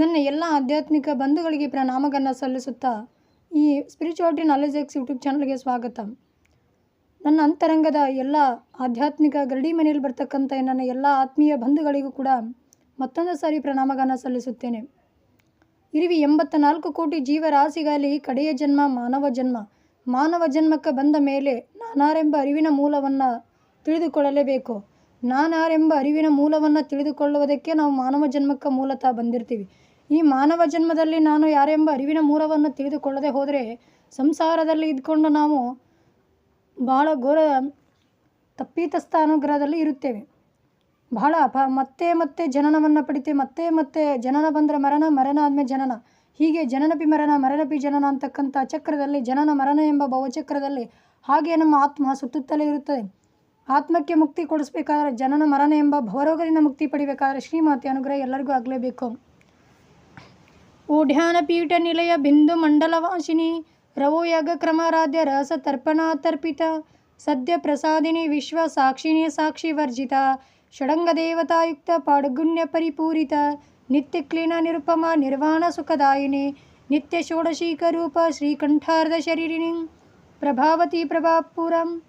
ನನ್ನ ಎಲ್ಲ ಆಧ್ಯಾತ್ಮಿಕ ಬಂಧುಗಳಿಗೆ ಪ್ರಣಾಮಗಳನ್ನು ಸಲ್ಲಿಸುತ್ತಾ ಈ ಸ್ಪಿರಿಚುವಾಲಿಟಿ ನಾಲೆಜ್ ಎಕ್ಸ್ ಯೂಟ್ಯೂಬ್ ಚಾನಲ್ಗೆ ಸ್ವಾಗತ. ನನ್ನ ಅಂತರಂಗದ ಎಲ್ಲ ಆಧ್ಯಾತ್ಮಿಕ ಗರಡಿ ಮನೆಯಲ್ಲಿ ಬರ್ತಕ್ಕಂಥ ನನ್ನ ಎಲ್ಲ ಆತ್ಮೀಯ ಬಂಧುಗಳಿಗೂ ಕೂಡ ಮತ್ತೊಂದು ಸಾರಿ ಪ್ರಣಾಮಗಳನ್ನು ಸಲ್ಲಿಸುತ್ತೇನೆ. ಇರಿವಿ ಎಂಬತ್ತ ನಾಲ್ಕು ಕೋಟಿ ಜೀವರಾಶಿಗಳಲ್ಲಿ ಕಡೆಯ ಜನ್ಮ, ಮಾನವ ಜನ್ಮ. ಮಾನವ ಜನ್ಮಕ್ಕೆ ಬಂದ ಮೇಲೆ ನಾನಾರೆಂಬ ಅರಿವಿನ ಮೂಲವನ್ನು ತಿಳಿದುಕೊಳ್ಳಲೇಬೇಕು. ನಾನಾರೆಂಬ ಅರಿವಿನ ಮೂಲವನ್ನು ತಿಳಿದುಕೊಳ್ಳುವುದಕ್ಕೆ ನಾವು ಮಾನವ ಜನ್ಮಕ್ಕೆ ಮೂಲತಃ ಬಂದಿರ್ತೀವಿ. ಈ ಮಾನವ ಜನ್ಮದಲ್ಲಿ ನಾನು ಯಾರೆಂಬ ಅರಿವಿನ ಮೂಲವನ್ನು ತಿಳಿದುಕೊಳ್ಳದೆ ಹೋದರೆ ಸಂಸಾರದಲ್ಲಿ ಇದ್ಕೊಂಡು ನಾವು ಭಾಳ ಘೋರ ತಪ್ಪಿತಸ್ಥ ಅನುಗ್ರಹದಲ್ಲಿ ಇರುತ್ತೇವೆ. ಬಹಳ ಅಪ, ಮತ್ತೆ ಮತ್ತೆ ಜನನವನ್ನು ಪಡಿತೇವೆ ಮತ್ತೆ ಮತ್ತೆ ಜನನ ಬಂದರೆ ಮರಣ ಮರಣ ಆದಮೇಲೆ ಜನನ. ಹೀಗೆ ಜನನಪಿ ಮರಣ ಮರಣಪಿ ಜನನ ಅಂತಕ್ಕಂಥ ಚಕ್ರದಲ್ಲಿ, ಜನನ ಮರಣ ಎಂಬ ಭವಚಕ್ರದಲ್ಲಿ ಹಾಗೆ ನಮ್ಮ ಆತ್ಮ ಸುತ್ತುತ್ತಲೇ ಇರುತ್ತದೆ. ಆತ್ಮಕ್ಕೆ ಮುಕ್ತಿ ಕೊಡಿಸ್ಬೇಕಾದ್ರೆ ಜನನ ಮರಣ ಎಂಬ ಭವರೋಗದಿಂದ ಮುಕ್ತಿ ಪಡಿಬೇಕಾದ್ರೆ ಶ್ರೀಮಾತೆ ಅನುಗ್ರಹ ಎಲ್ಲರಿಗೂ ಆಗಲೇಬೇಕು. ಊಢ್ಯಾನ ಪೀಠ ನಿಲಯ ಬಿಂದು ಮಂಡಲವಾಸಿನಿ ರವೋ ಯಾಗ ಕ್ರಮಾರಾಧ್ಯ ರಸ ತರ್ಪಣಾತರ್ಪಿತ, ಸದ್ಯ ಪ್ರಸಾದಿನಿ ವಿಶ್ವ ಸಾಕ್ಷಿಣಿ ಸಾಕ್ಷಿ ವರ್ಜಿತ, ಷಡಂಗ ದೇವತಾಯುಕ್ತ ಪಾಡುಗುಣ್ಯ ಪರಿಪೂರಿತ, ನಿತ್ಯ ಕ್ಲೀನ ನಿರುಪಮ ನಿರ್ವಾಣ ಸುಖದಾಯಿನಿ, ನಿತ್ಯ ಷೋಡಶೀಕರೂಪ ಶ್ರೀಕಂಠಾರ್ಧ ಶರೀರಿಣಿ, ಪ್ರಭಾವತಿ ಪ್ರಭಾಪುರಂ.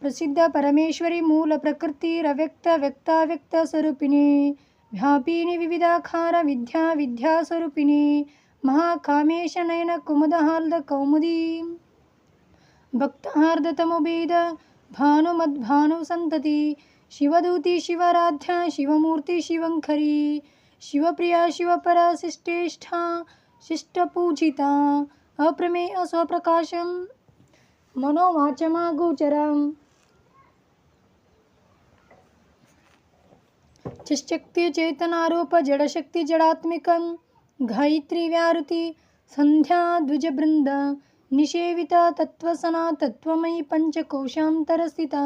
प्रसिद्ध परमेश्वरी मूल प्रकृति रव्यक्त व्यक्ताव्यक्त स्वरूपिणी। व्यापिनी विविधाखार विद्या विद्या स्वरूपिणी। महाकामेश नयन कुमुदहार्द कौमुदी। भक्तहार्दतमुबीद भानुमद्भानुसन्तति शिवदूति शिवराध्या शिवमूर्ति शिवंखरी। शिवप्रिया शिवपरा शिष्टेष्ठा शिष्टपूजिता। अप्रमेय मनोवाचमा मनोवाचमागोचरम्। चिशक्ति चेतनारूप जड़शक्ति जड़ात्मिकं घयित्रिव्यारुति सन्ध्या द्विजबृन्द। निषेविता तत्वसना तत्वमयी पञ्चकोशान्तरस्थिता